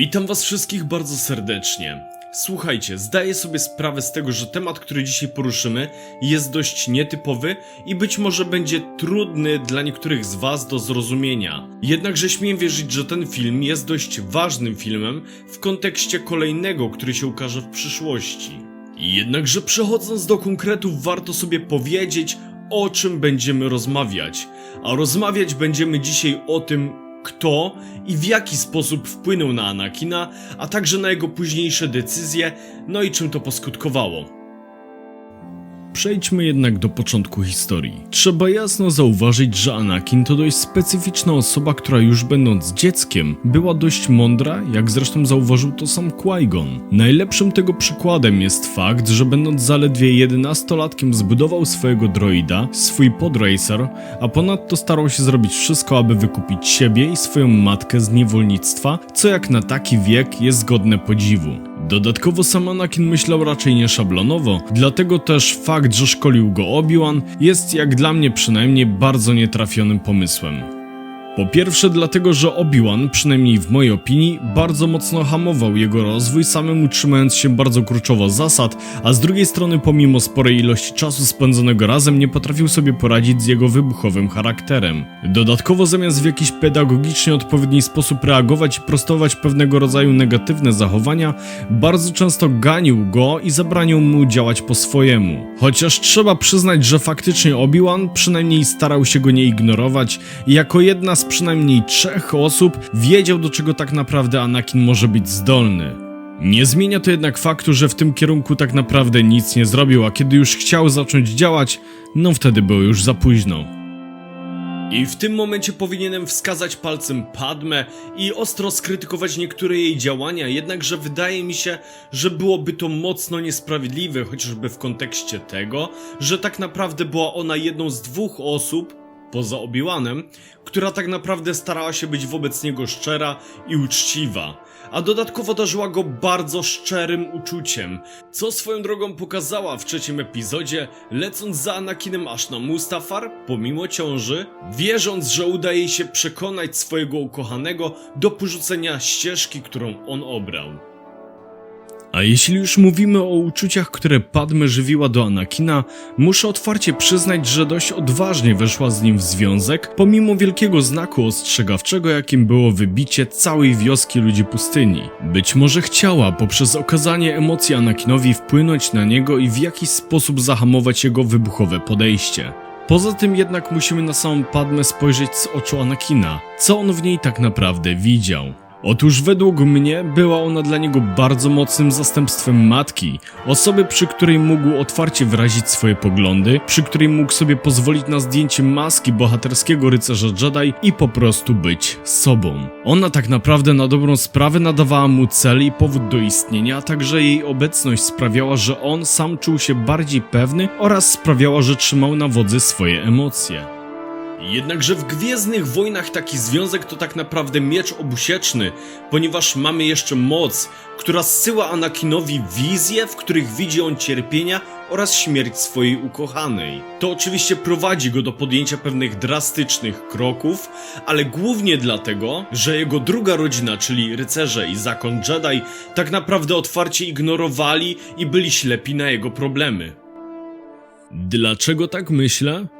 Witam was wszystkich bardzo serdecznie. Słuchajcie, zdaję sobie sprawę z tego, że temat, który dzisiaj poruszymy, jest dość nietypowy i być może będzie trudny dla niektórych z was do zrozumienia. Jednakże śmiem wierzyć, że ten film jest dość ważnym filmem w kontekście kolejnego, który się ukaże w przyszłości. Jednakże przechodząc do konkretów, warto sobie powiedzieć, o czym będziemy rozmawiać. A rozmawiać będziemy dzisiaj o tym, kto i w jaki sposób wpłynął na Anakina, a także na jego późniejsze decyzje, no i czym to poskutkowało. Przejdźmy jednak do początku historii. Trzeba jasno zauważyć, że Anakin to dość specyficzna osoba, która już będąc dzieckiem była dość mądra, jak zresztą zauważył to sam Qui-Gon. Najlepszym tego przykładem jest fakt, że będąc zaledwie 11-latkiem zbudował swojego droida, swój podracer, a ponadto starał się zrobić wszystko, aby wykupić siebie i swoją matkę z niewolnictwa, co jak na taki wiek jest godne podziwu. Dodatkowo sam Anakin myślał raczej nieszablonowo, dlatego też fakt, że szkolił go Obi-Wan jest jak dla mnie przynajmniej bardzo nietrafionym pomysłem. Po pierwsze dlatego, że Obi-Wan, przynajmniej w mojej opinii, bardzo mocno hamował jego rozwój, samemu trzymając się bardzo kurczowo zasad, a z drugiej strony pomimo sporej ilości czasu spędzonego razem nie potrafił sobie poradzić z jego wybuchowym charakterem. Dodatkowo zamiast w jakiś pedagogicznie odpowiedni sposób reagować i prostować pewnego rodzaju negatywne zachowania, bardzo często ganił go i zabraniał mu działać po swojemu. Chociaż trzeba przyznać, że faktycznie Obi-Wan przynajmniej starał się go nie ignorować i jako jedna z przynajmniej trzech osób wiedział do czego tak naprawdę Anakin może być zdolny. Nie zmienia to jednak faktu, że w tym kierunku tak naprawdę nic nie zrobił, a kiedy już chciał zacząć działać, no wtedy było już za późno. I w tym momencie powinienem wskazać palcem Padmę i ostro skrytykować niektóre jej działania, jednakże wydaje mi się, że byłoby to mocno niesprawiedliwe, chociażby w kontekście tego, że tak naprawdę była ona jedną z dwóch osób, poza Obi-Wanem, która tak naprawdę starała się być wobec niego szczera i uczciwa. A dodatkowo darzyła go bardzo szczerym uczuciem, co swoją drogą pokazała w trzecim epizodzie, lecąc za Anakinem aż na Mustafar, pomimo ciąży, wierząc, że uda jej się przekonać swojego ukochanego do porzucenia ścieżki, którą on obrał. A jeśli już mówimy o uczuciach, które Padme żywiła do Anakina, muszę otwarcie przyznać, że dość odważnie weszła z nim w związek, pomimo wielkiego znaku ostrzegawczego, jakim było wybicie całej wioski ludzi pustyni. Być może chciała poprzez okazanie emocji Anakinowi wpłynąć na niego i w jakiś sposób zahamować jego wybuchowe podejście. Poza tym jednak musimy na samą Padmę spojrzeć z oczu Anakina, co on w niej tak naprawdę widział. Otóż według mnie była ona dla niego bardzo mocnym zastępstwem matki, osoby przy której mógł otwarcie wyrazić swoje poglądy, przy której mógł sobie pozwolić na zdjęcie maski bohaterskiego rycerza Jedi i po prostu być sobą. Ona tak naprawdę na dobrą sprawę nadawała mu cel i powód do istnienia, a także jej obecność sprawiała, że on sam czuł się bardziej pewny oraz sprawiała, że trzymał na wodzy swoje emocje. Jednakże w Gwiezdnych Wojnach taki związek to tak naprawdę miecz obusieczny, ponieważ mamy jeszcze moc, która zsyła Anakinowi wizje, w których widzi on cierpienia oraz śmierć swojej ukochanej. To oczywiście prowadzi go do podjęcia pewnych drastycznych kroków, ale głównie dlatego, że jego druga rodzina, czyli rycerze i zakon Jedi, tak naprawdę otwarcie ignorowali i byli ślepi na jego problemy. Dlaczego tak myślę?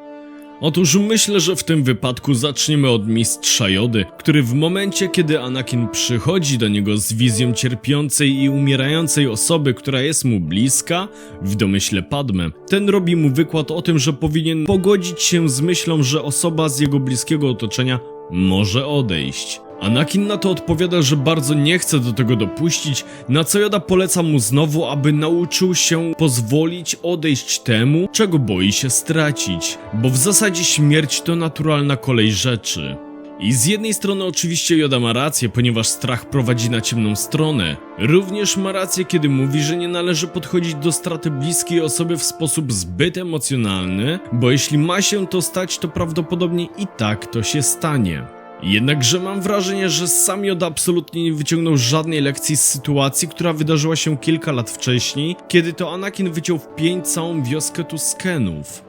Otóż myślę, że w tym wypadku zaczniemy od mistrza Jody, który w momencie, kiedy Anakin przychodzi do niego z wizją cierpiącej i umierającej osoby, która jest mu bliska, w domyśle Padme, ten robi mu wykład o tym, że powinien pogodzić się z myślą, że osoba z jego bliskiego otoczenia może odejść. Anakin na to odpowiada, że bardzo nie chce do tego dopuścić, na co Joda poleca mu znowu, aby nauczył się pozwolić odejść temu, czego boi się stracić, bo w zasadzie śmierć to naturalna kolej rzeczy. I z jednej strony oczywiście Joda ma rację, ponieważ strach prowadzi na ciemną stronę. Również ma rację, kiedy mówi, że nie należy podchodzić do straty bliskiej osoby w sposób zbyt emocjonalny, bo jeśli ma się to stać, to prawdopodobnie i tak to się stanie. Jednakże mam wrażenie, że sam Joda absolutnie nie wyciągnął żadnej lekcji z sytuacji, która wydarzyła się kilka lat wcześniej, kiedy to Anakin wyciął w pięć całą wioskę Tuskenów.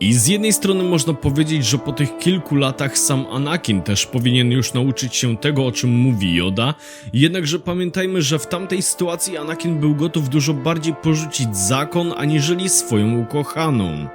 I z jednej strony można powiedzieć, że po tych kilku latach sam Anakin też powinien już nauczyć się tego, o czym mówi Yoda, jednakże pamiętajmy, że w tamtej sytuacji Anakin był gotów dużo bardziej porzucić zakon, aniżeli swoją ukochaną.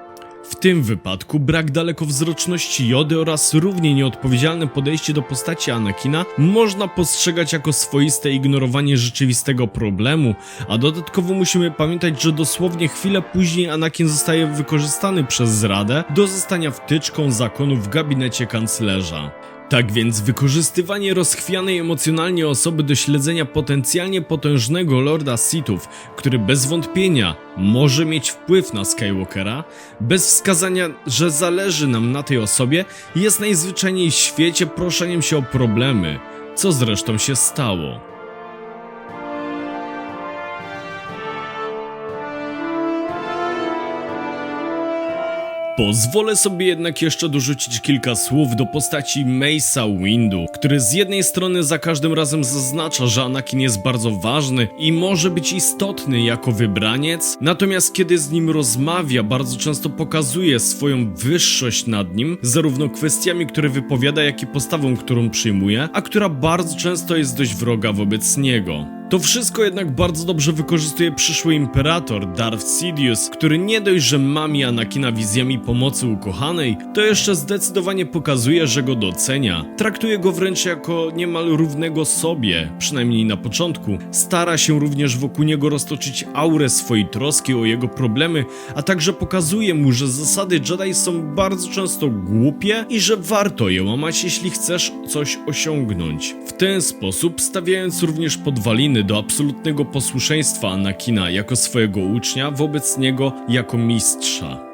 W tym wypadku brak dalekowzroczności Jody oraz równie nieodpowiedzialne podejście do postaci Anakina można postrzegać jako swoiste ignorowanie rzeczywistego problemu, a dodatkowo musimy pamiętać, że dosłownie chwilę później Anakin zostaje wykorzystany przez zradę do zostania wtyczką zakonu w gabinecie kanclerza. Tak więc wykorzystywanie rozchwianej emocjonalnie osoby do śledzenia potencjalnie potężnego Lorda Sithów, który bez wątpienia może mieć wpływ na Skywalkera, bez wskazania, że zależy nam na tej osobie, jest najzwyczajniej w świecie proszeniem się o problemy, co zresztą się stało. Pozwolę sobie jednak jeszcze dorzucić kilka słów do postaci Mace'a Windu, który z jednej strony za każdym razem zaznacza, że Anakin jest bardzo ważny i może być istotny jako wybraniec, natomiast kiedy z nim rozmawia, bardzo często pokazuje swoją wyższość nad nim, zarówno kwestiami, które wypowiada, jak i postawą, którą przyjmuje, a która bardzo często jest dość wroga wobec niego. To wszystko jednak bardzo dobrze wykorzystuje przyszły imperator Darth Sidious, który nie dość, że mami Anakina wizjami pomocy ukochanej, to jeszcze zdecydowanie pokazuje, że go docenia. Traktuje go wręcz jako niemal równego sobie, przynajmniej na początku. Stara się również wokół niego roztoczyć aurę swojej troski o jego problemy, a także pokazuje mu, że zasady Jedi są bardzo często głupie i że warto je łamać, jeśli chcesz coś osiągnąć. W ten sposób stawiając również podwaliny do absolutnego posłuszeństwa Anakina jako swojego ucznia wobec niego jako mistrza.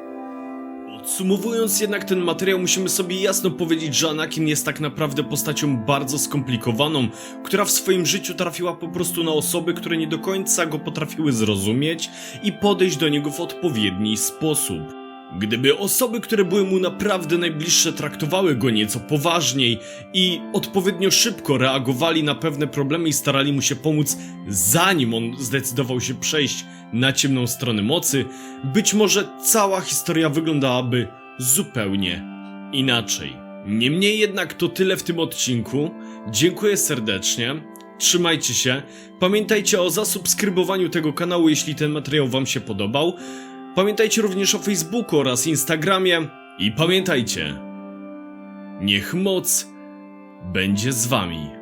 Podsumowując jednak ten materiał, musimy sobie jasno powiedzieć, że Anakin jest tak naprawdę postacią bardzo skomplikowaną, która w swoim życiu trafiła po prostu na osoby, które nie do końca go potrafiły zrozumieć i podejść do niego w odpowiedni sposób. Gdyby osoby, które były mu naprawdę najbliższe, traktowały go nieco poważniej i odpowiednio szybko reagowali na pewne problemy i starali mu się pomóc, zanim on zdecydował się przejść na ciemną stronę mocy, być może cała historia wyglądałaby zupełnie inaczej. Niemniej jednak to tyle w tym odcinku. Dziękuję serdecznie. Trzymajcie się. Pamiętajcie o zasubskrybowaniu tego kanału, jeśli ten materiał Wam się podobał. Pamiętajcie również o Facebooku oraz Instagramie i pamiętajcie, niech moc będzie z Wami.